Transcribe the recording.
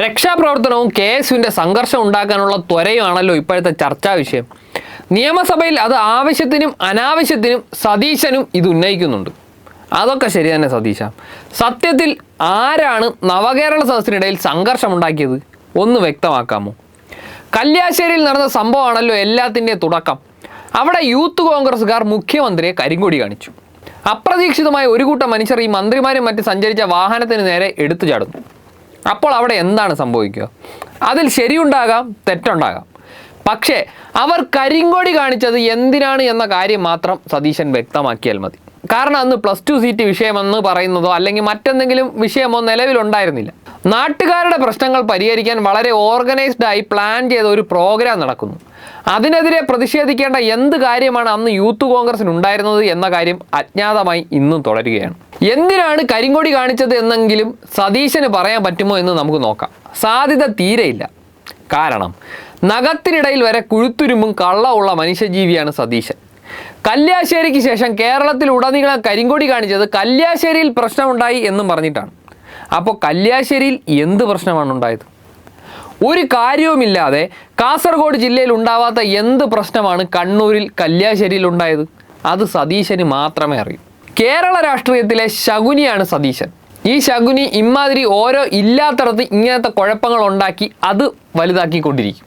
രക്ഷാപ്രവർത്തനവും K S യുവിന്റെ സംഘർഷം ഉണ്ടാക്കാനുള്ള ത്വരയുമാണല്ലോ ഇപ്പോഴത്തെ ചർച്ചാ വിഷയം. നിയമസഭയിൽ അത് ആവശ്യത്തിനും അനാവശ്യത്തിനും സതീശനും ഇത് ഉന്നയിക്കുന്നുണ്ട്. അതൊക്കെ ശരി തന്നെ സതീശ. സത്യത്തിൽ ആരാണ് നവകേരള സദസ്സിനിടയിൽ സംഘർഷം ഉണ്ടാക്കിയത് ഒന്ന് വ്യക്തമാക്കാമോ? കല്യാശ്ശേരിയിൽ നടന്ന സംഭവമാണല്ലോ എല്ലാത്തിന്റെയും തുടക്കം. അവിടെ യൂത്ത് കോൺഗ്രസ്സുകാർ മുഖ്യമന്ത്രിയെ കരിങ്കൊടി കാണിച്ചു. അപ്രതീക്ഷിതമായ ഒരു കൂട്ടം മനുഷ്യർ ഈ മന്ത്രിമാരും മറ്റ് സഞ്ചരിച്ച വാഹനത്തിന് നേരെ എടുത്തു ചാടുന്നു. അപ്പോൾ അവിടെ എന്താണ് സംഭവിക്കുക? അതിൽ ശരിയുണ്ടാകാം തെറ്റുണ്ടാകാം. പക്ഷേ അവർ കരിങ്കൊടി കാണിച്ചത് എന്തിനാണ് എന്ന കാര്യം മാത്രം സതീശൻ വ്യക്തമാക്കിയാൽ മതി. കാരണം അന്ന് പ്ലസ് ടു സീറ്റ് വിഷയമെന്ന് പറയുന്നതോ അല്ലെങ്കിൽ മറ്റെന്തെങ്കിലും വിഷയമോ നിലവിലുണ്ടായിരുന്നില്ല. നാട്ടുകാരുടെ പ്രശ്നങ്ങൾ പരിഹരിക്കാൻ വളരെ ഓർഗനൈസ്ഡ് ആയി പ്ലാൻ ചെയ്ത ഒരു പ്രോഗ്രാം നടക്കുന്നു. അതിനെതിരെ പ്രതിഷേധിക്കേണ്ട എന്ത് കാര്യമാണ് അന്ന് യൂത്ത് കോൺഗ്രസിന് ഉണ്ടായിരുന്നത് എന്ന കാര്യം അജ്ഞാതമായി ഇന്നും തുടരുകയാണ്. എന്തിനാണ് കരിങ്കൊടി കാണിച്ചത് എന്നെങ്കിലും സതീശന് പറയാൻ പറ്റുമോ എന്ന് നമുക്ക് നോക്കാം. സാധ്യത തീരെയില്ല. കാരണം നഖത്തിനിടയിൽ വരെ കുഴുത്തുരുമ്പും കള്ളമുള്ള മനുഷ്യജീവിയാണ് സതീശൻ. കല്യാശ്ശേരിക്ക് ശേഷം കേരളത്തിൽ ഉടനീളം കരിങ്കൊടി കാണിച്ചത് കല്യാശ്ശേരിയിൽ പ്രശ്നമുണ്ടായി എന്നും പറഞ്ഞിട്ടാണ്. അപ്പോൾ കല്യാശ്ശേരിയിൽ എന്ത് പ്രശ്നമാണ് ഉണ്ടായത്? ഒരു കാര്യവുമില്ലാതെ കാസർഗോഡ് ജില്ലയിൽ ഉണ്ടാവാത്ത എന്ത് പ്രശ്നമാണ് കണ്ണൂരിൽ കല്യാശ്ശേരിയിൽ ഉണ്ടായത്? അത് സതീശന് മാത്രമേ അറിയൂ. കേരള രാഷ്ട്രീയത്തിലെ ശകുനിയാണ് സതീശൻ. ഈ ശകുനി ഇമാതിരി ഓരോ ഇല്ലാത്തടത്ത് ഇങ്ങനത്തെ കുഴപ്പങ്ങൾ ഉണ്ടാക്കി അത് വലുതാക്കിക്കൊണ്ടിരിക്കും.